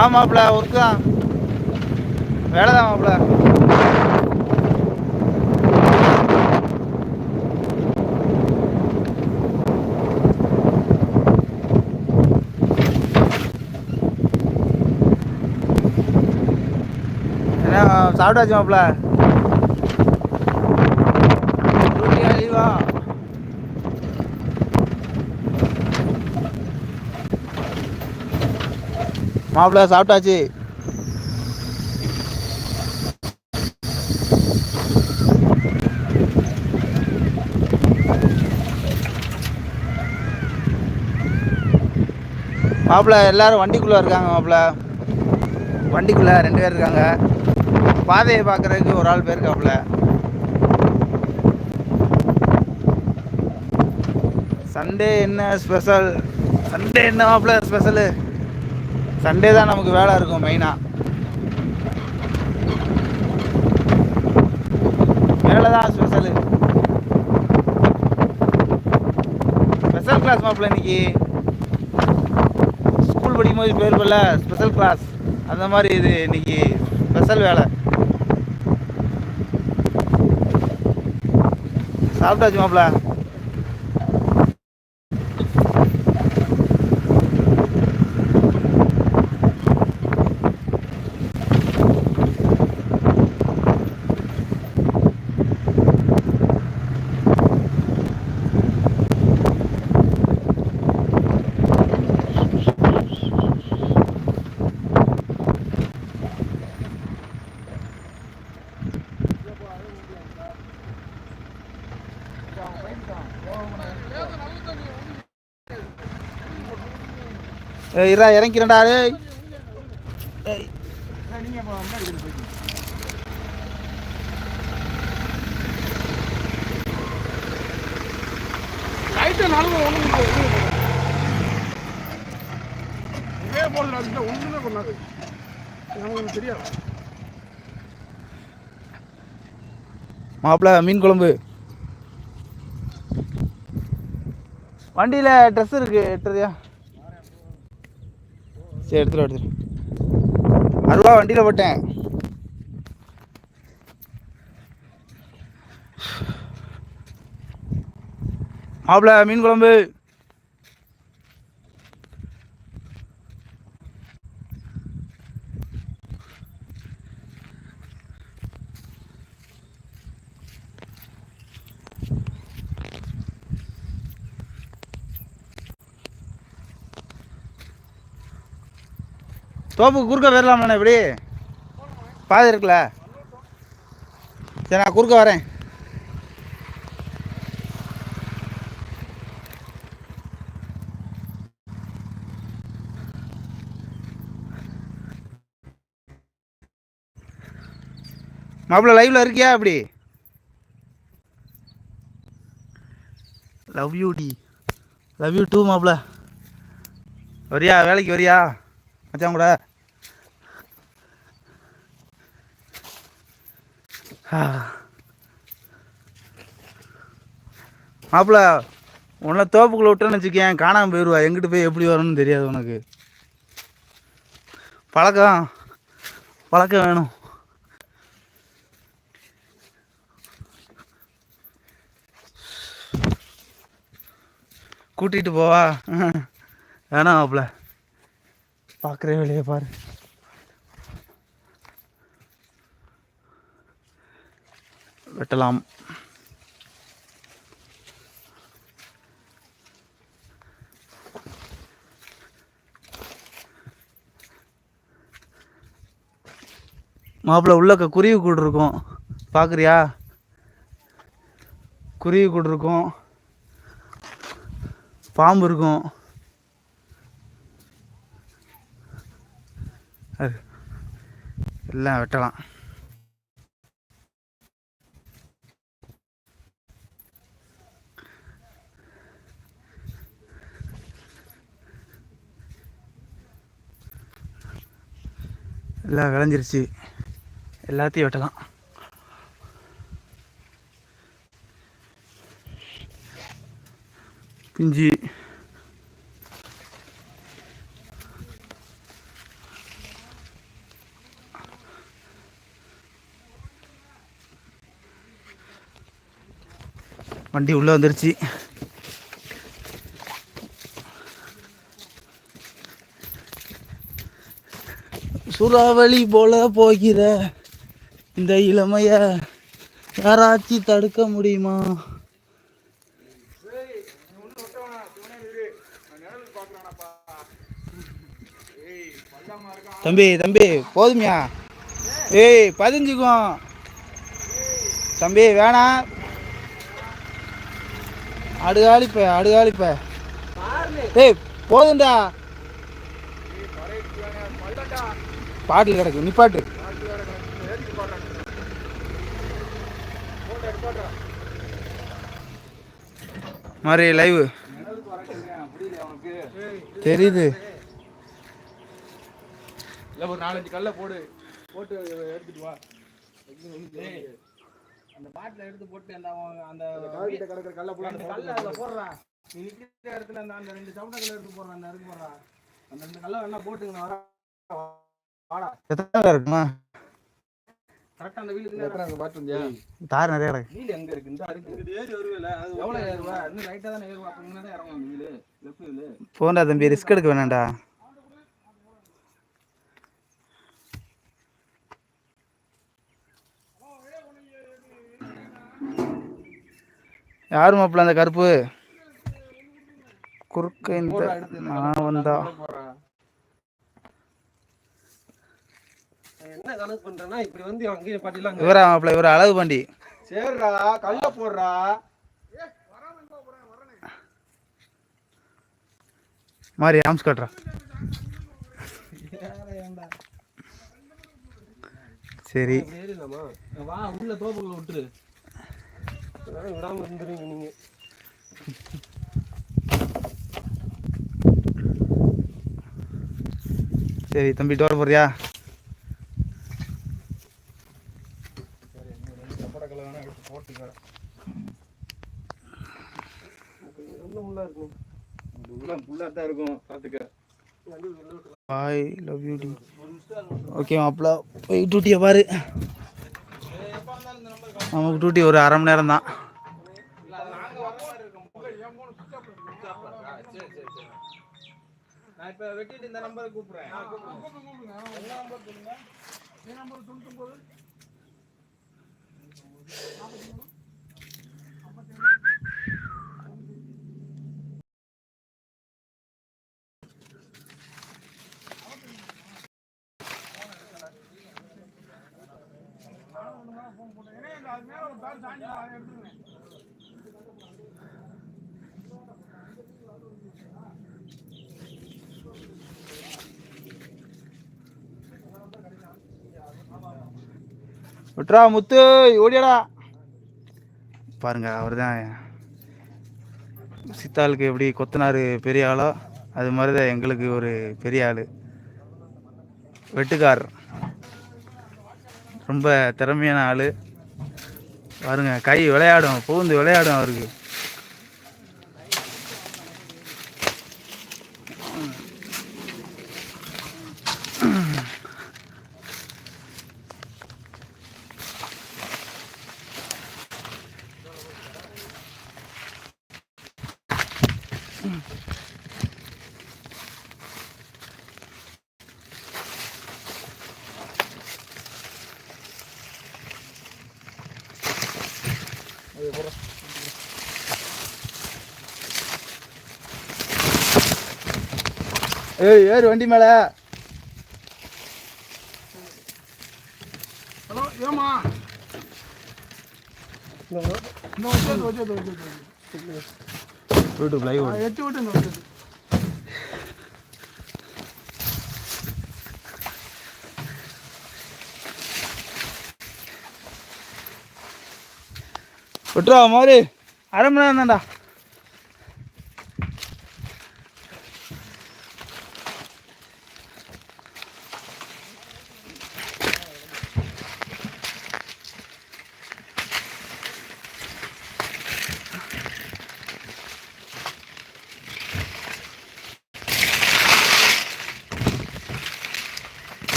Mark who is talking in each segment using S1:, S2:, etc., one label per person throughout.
S1: ஆமாப்பிள work தான். வேலை தான் மாப்பிள சாப்பிட்டாச்சு மாப்பிள்ள டூட்டியா லீவா மாப்பிள்ள சாப்பிட்டாச்சு. மாப்பிள்ள எல்லாரும் வண்டிக்குள்ளே இருக்காங்க மாப்பிள்ள. வண்டிக்குள்ளே ரெண்டு பேர் இருக்காங்க. பாதையை பார்க்குறதுக்கு ஒரு ஆள் போயிருக்காப்புல சண்டே என்ன ஸ்பெஷல் சண்டே என்ன மாப்பிள்ள ஸ்பெஷலு சண்டே தான் நமக்கு வேலை இருக்கும் மெயினாக வேலை தான் ஸ்பெஷலு ஸ்பெஷல் கிளாஸ் மாப்பிள்ள இன்னைக்கு. ஸ்கூல் படிக்கும்போது போயிருப்பல ஸ்பெஷல் கிளாஸ் அந்த மாதிரி இது இன்னைக்கு ஸ்பெஷல் வேலை. சாப்பிட்டாச்சு மாப்பிள்ள.
S2: நமக்கு தெரியாது.
S1: மாப்பிள்ள மீன் குழம்பு. வண்டியில் ட்ரெஸ் இருக்கு எடுத்துறியா சரி எடுத்துரு எடுத்துரு அறுபா வண்டியில் போட்டேன். மாப்பிள்ள மீன் குழம்பு. தோப்புக்கு குறுக்க வரலாமாண்ணே இப்படி? பாதை இருக்குல்ல? சரி நான் குறுக்க வரேன். மாப்பிள்ள லைவ்ல இருக்கியா அப்படி லவ் யூ டி. லவ் யூ டூ மாப்பிள்ள. வரியா? வேலைக்கு வரியா? மச்சான் கூட. மாப்பிள்ள உன்னை தோப்புக்குள்ள விட்டேன்னு வச்சுக்கேன் காணாமல் போயிடுவா எங்கிட்டு போய் எப்படி வரணும்னு தெரியாது உனக்கு. பழக்கம் பழக்கம் வேணும். கூட்டிகிட்டு போவா. வேணாம் மாப்பிள்ள பார்க்குற வேலையை பாரு. வெட்டலாம். மாப்பிள்ள உள்ளக்க குருவி கூடு இருக்கும் பார்க்குறியா குருவி கூடு இருக்கும் பாம்பு இருக்கும். அது. எல்லாம் வெட்டலாம். எல்லாம் விளைஞ்சிருச்சு. எல்லாத்தையும் வெட்டலாம். பிஞ்சி. வண்டி உள்ளே வந்துருச்சு. சூறாவளி போல போகிற இந்த இளமைய யாராச்சும் தடுக்க முடியுமா? தம்பி தம்பி போதுமியா. ஏய் பதிஞ்சுக்கும் தம்பி வேணாம் அடுகாளிப்ப அடுகாளிப்ப ஏய் போதும்டா. பாட்டில் கிடக்கு நிப்பாட்டு. மாதிரி லைவ் தெரியுது.
S2: இல்லை ஒரு நாலஞ்சு கல்லை போடு. போட்டு எடுத்துட்டு வா.
S1: அந்த பாட்டில் எடுத்து போட்டு அந்த அந்த
S2: காய்கிட்ட கிடக்கிற கல்லை போட.
S1: அந்த கல்லை அதில் போடுறா. நீ நிற்கிற இடத்துல அந்த அந்த ரெண்டு சவுண்ட கல்லை எடுத்து போடுறா அந்த இருக்கு போடுறா. அந்த ரெண்டு கல்லை வேணா போட்டுங்க வர எத்தனை இருக்குமா? கரெக்டாக அந்த வீலுக்கு
S2: எத்தனை பார்த்துருந்தியா
S1: தார் நிறைய கிடக்கு
S2: வீல் எங்க இருக்கு? இந்த இருக்கு. ஏறி வருவேல அது
S1: எவ்வளோ ஏறுவா? இன்னும் லைட்டாக தானே ஏறுவா? அப்போ தான் இறங்கும் அந்த வீலு
S2: லெஃப்ட் வீல்
S1: போண்டா தம்பி ரிஸ்க் எடுக்க வேணாம்டா. யார் மாப்பிள்ள அந்த கருப்பு? குறுக்க இந்த நான் வந்தா.
S2: என்ன கணக்கு பண்றேன்னா இப்படி வந்து அங்கேயே பாட்டிலாம்
S1: இவரா மாப்பிள்ள இவர அழகு பாண்டி.
S2: சரிடா கல்ல போடுறா.
S1: மாதிரி ஆம்ஸ் கட்டுறா. சரி.
S2: வா உள்ள தோப்புக்குள்ள விட்டுரு. விடாம இருந்துருங்க நீங்க.
S1: சரி தம்பி டோர் போறியா
S2: சப்படக்கலை வேணா எடுத்து போட்டுக்க உள்ள உள்ள ஃபுல்லா தான் இருக்கும் பாத்துக்க.
S1: பாய் லவ் யூ டி ஓகே மாப்பிள்ள போய் டியூட்டியை பாரு. நமக்கு டியூட்டி ஒரு அரை மணி நேரம் தான்.
S2: நான் இப்ப வெட்டிட்டு இந்த நம்பரை கூப்பிடுறேன்.
S1: விட்றா முத்து ஓடியடா. பாருங்க அவர் தான் சித்தாளுக்கு எப்படி கொத்தனார் பெரிய ஆளோ? அது மாதிரி தான் எங்களுக்கு ஒரு பெரிய ஆள். வெட்டுக்கார் ரொம்ப திறமையான ஆள். பாருங்க கை விளையாடும் பூந்து விளையாடும் அவருக்கு. ஏய் ஏறு வண்டி மேல.
S2: ஹலோ ஏமா
S1: யூடியூப் லைவ்
S2: எட்டு விட்டு
S1: விட்டுறா மாதிரி அரை மணி நேரம் தான்டா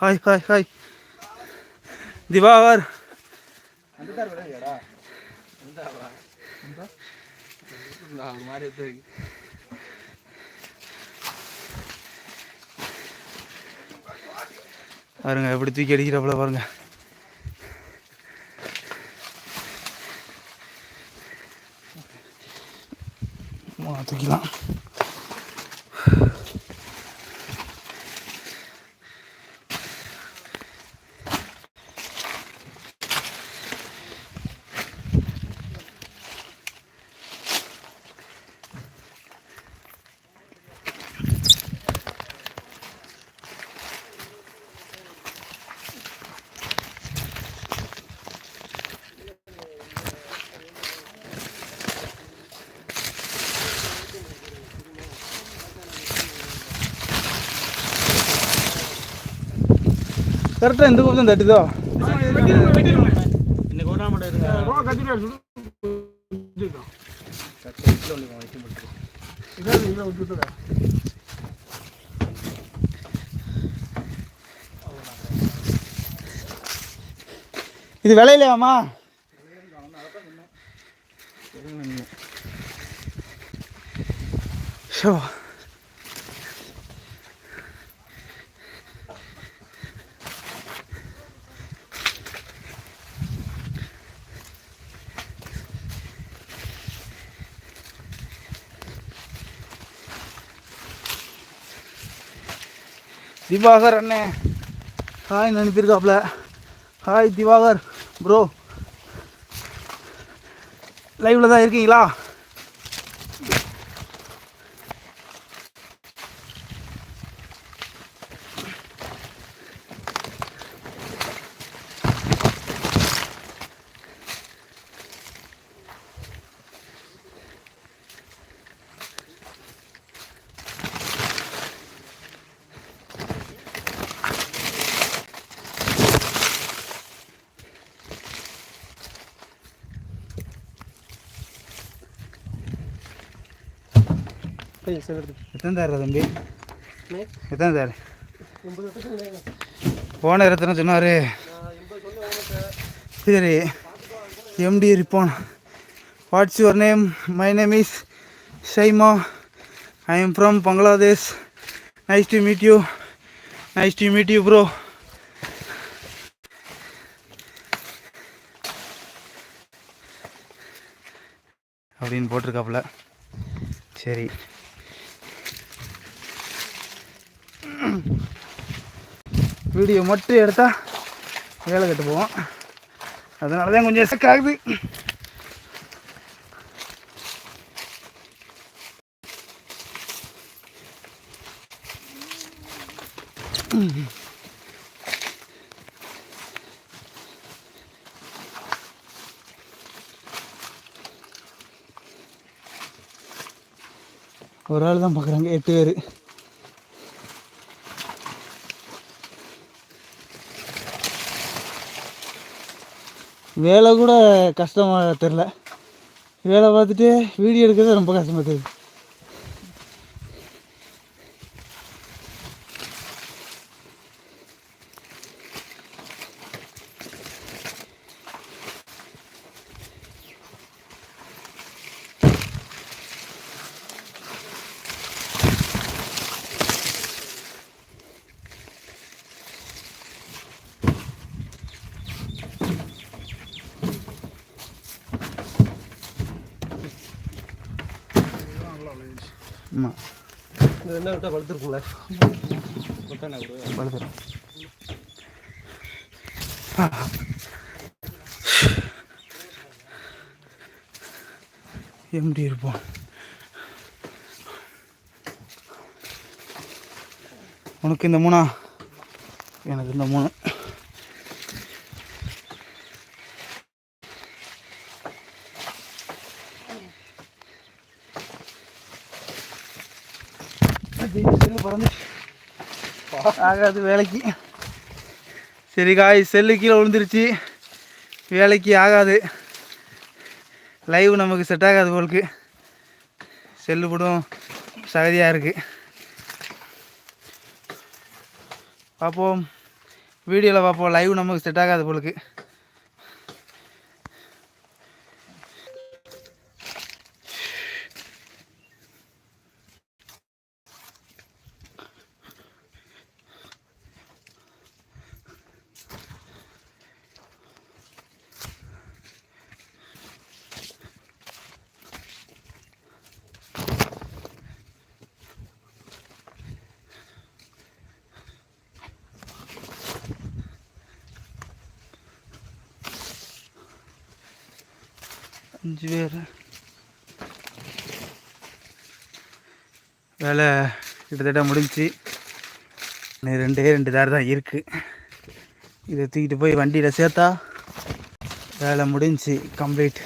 S1: ஹாய் ஹாய் ஹாய். திவாகர். பாருங்க எப்படி தூக்கி அடிக்கிறப்பல பாருங்க. தூக்கிலாம் கரெக்டாக இந்த பக்கம் தட்டுதோ
S3: இன்னைக்கு ஒரு நாள்
S1: திவாகர் அண்ணே. ஹாய் நினைப்பிருக்காப்ல ஹாய் திவாகர் ப்ரோ லைவில் தான் இருக்கீங்களா? எத்தனை தாரு தம்பி? எத்தனை தாரு? போன எத்தனை சொன்னார். சரி MD Ripon what's your name my name is Shaima I am from Bangladesh nice to meet you nice to meet you bro அப்படின்னு போட்டிருக்காப்புல. சரி. வீடியோ மட்டும் எடுத்தால் வேலை கட்டு போவோம் அதனால தான் கொஞ்சம் எசக் ஆகுது. ஒரு ஆள் தான் பார்க்குறாங்க எட்டு பேர். வேலை கூட கஷ்டமாக தெரில வேலை பார்த்துட்டு வீடியோ எடுக்கிறது ரொம்ப கஷ்டமாக தெரியுது. எப்படி இருப்போம்? உனக்கு இந்த மூணா? எனக்கு இந்த மூணு. ஆகாது வேலைக்கு. சரி காய் செல்லு கீழே விழுந்துருச்சு. வேலைக்கு ஆகாது. லைவ் நமக்கு செட் ஆகாது போலுக்கு. செல்லு போடும். சகதியாக இருக்குது பார்ப்போம் வீடியோவில் பார்ப்போம் லைவ் நமக்கு செட் ஆகாது போலுக்கு. அஞ்சு பேர். வேலை கிட்டத்தட்ட முடிஞ்சுச்சு. இன்னும் ரெண்டே ரெண்டு தார் தான் இருக்குது இதை தூக்கிட்டு போய் வண்டியில் சேர்த்தா வேலை முடிஞ்சுச்சு கம்ப்ளீட்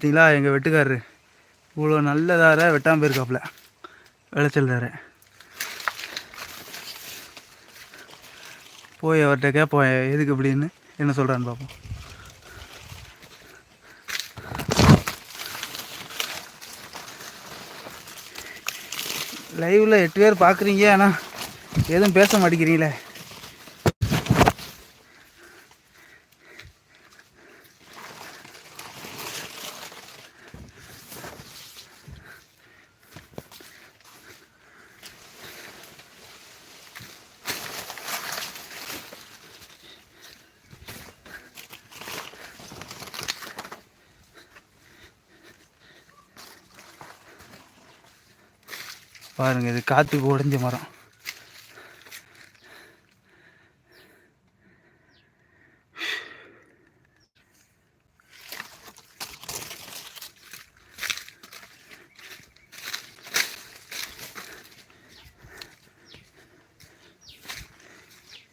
S1: பார்த்தீங்களா? எங்கள் வெட்டுக்காரரு. இவ்வளோ நல்ல தாரை வெட்டாமல் போயிருக்காப்புல. விளைச்சல் தாரை போய் அவர்கிட்ட கேட்போம் எதுக்கு அப்படின்னு என்ன சொல்கிறான்னு பார்ப்போம் லைவில் எட்டு பேர் பார்க்குறீங்க ஆனால் எதுவும் பேச மாட்டேங்கிறீங்களே. பாருங்க இது காற்றுக்கு உடைஞ்ச மரம்.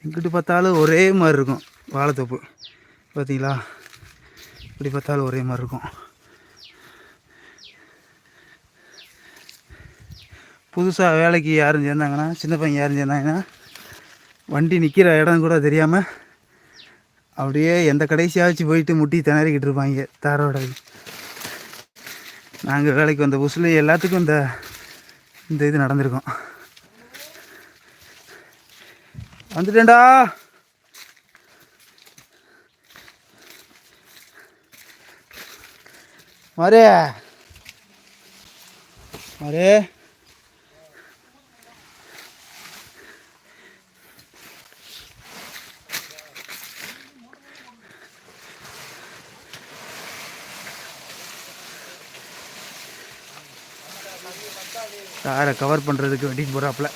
S1: எங்கிட்டு பார்த்தாலும் ஒரே மாதிரி இருக்கும் வாழைத்தோப்பு. பார்த்தீங்களா? இப்படி பார்த்தாலும் ஒரே மாதிரி இருக்கும். புதுசாக வேலைக்கு யாரும் சேர்ந்தாங்கன்னா சின்ன பையன் யாரும் சேர்ந்தாங்கன்னா வண்டி நிற்கிற இடம் கூட தெரியாமல் அப்படியே எந்த கடைசியாச்சும் போயிட்டு முட்டி திணறிக்கிட்டு இருப்பாங்க தாரோட. நாங்கள் வேலைக்கு வந்த புதுசில் எல்லாத்துக்கும் இந்த இந்த இது நடந்திருக்கோம். வந்துட்டேன்டா. மாரே மாரே காரை கவர் பண்ணுறதுக்கு வெட்டிட்டு போகிறாப்புல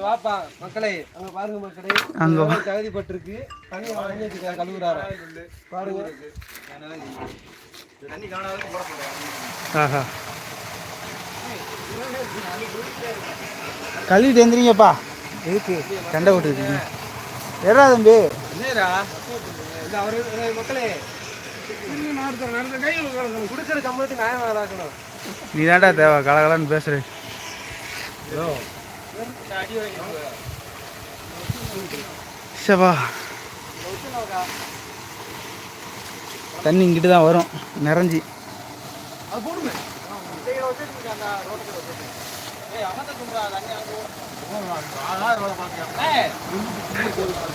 S3: வாப்பா மக்களே. அங்க பாருங்க மக்களே.
S1: அங்க
S3: தகுதிப்பட்டிருக்கு தண்ணி வாங்கி கழுவுறாரு? பாருங்க.
S1: ஆஹா. கழுவிட்டு எந்திரிங்கப்பா. எதுக்கு? சண்டை போட்டுருக்கீங்க எடா தம்பி? நீ தாண்டா தேவை கலகலன்னு பேசுற. சபா தண்ணி இங்கிட்டு தான் வரும் நிறைஞ்சி.
S3: அது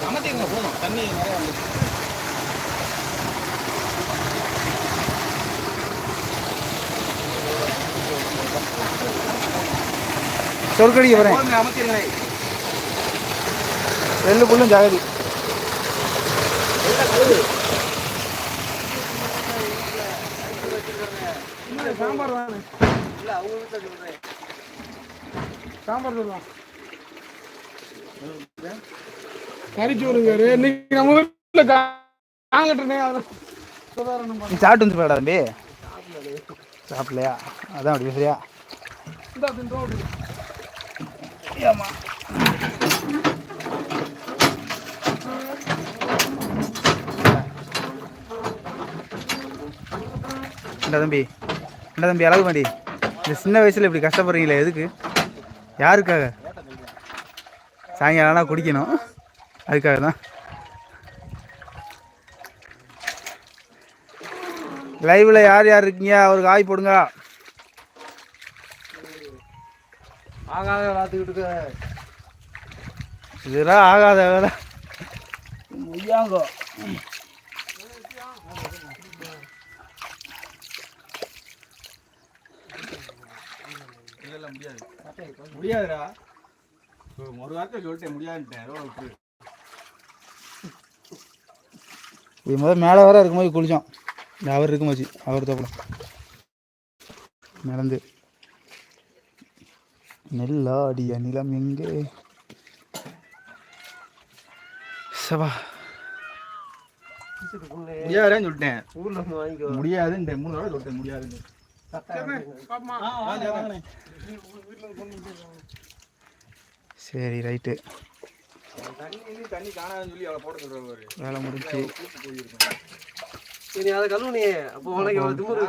S3: அமைதிங்க போதும் தண்ணி நிறைய வந்துருக்கு
S1: சொற்கடிக்க வரேன் ரெண்டுக்குள்ளும் ஜாகதி.
S2: சாம்பார் தானே?
S3: இல்லை அவங்க வீட்டில் சொல்கிறேன்
S2: சாம்பார் சொல்லுவான் கறிச்சோறுங்காரு இன்னைக்கு நம்ம வீட்டில் காங்கட்டுனே அதில் சுதாரணம்
S1: நீ சாப்பிட்டு வந்து போடா தம்பி. சாப்பிடலையா? அதான் அப்படி ஆமா என்ன தம்பி. என்ன தம்பி அழகு இந்த சின்ன வயசுல இப்படி கஷ்டப்படுறீங்களே எதுக்கு? யாருக்காக? சாயங்காலம் ஆனால் குடிக்கணும். அதுக்காக தான். லைவ்ல யார் யார் இருக்கீங்க? அவருக்கு ஆய் போடுங்க.
S3: ஆகாத ராத்துக்கிட்டு
S1: இதெல்லாம் ஆகாத வேலை. முய்யாங்கோ.
S3: இதெல்லாம் முடியாது. முடியாதுடா. ஒரு வார்த்தை சொல்லிட்டேன் முடியாதுன்ட்டேன். அதோட விட்டுரு.
S1: இது முதல் மேலே வர இருக்கும்போது இந்த அவர் இருக்கும்போது அவர் தோப்பல. நடந்து. நெல்லாடிய நிலம் எங்கே? சபா.
S3: முடியாதுன்னு சொல்லிட்டேன். முடியாதுன்னு மூணு தடவை சொல்லிட்டேன் முடியாதுன்னு.
S1: சரி ரைட்டு.
S3: தண்ணி தண்ணி காணாதுன்னு சொல்லி அவளை போட சொல்றாரு
S1: வேலை முடிஞ்சு
S3: நீ அதை கழுவுனே. அப்போ உனக்கு திமிரு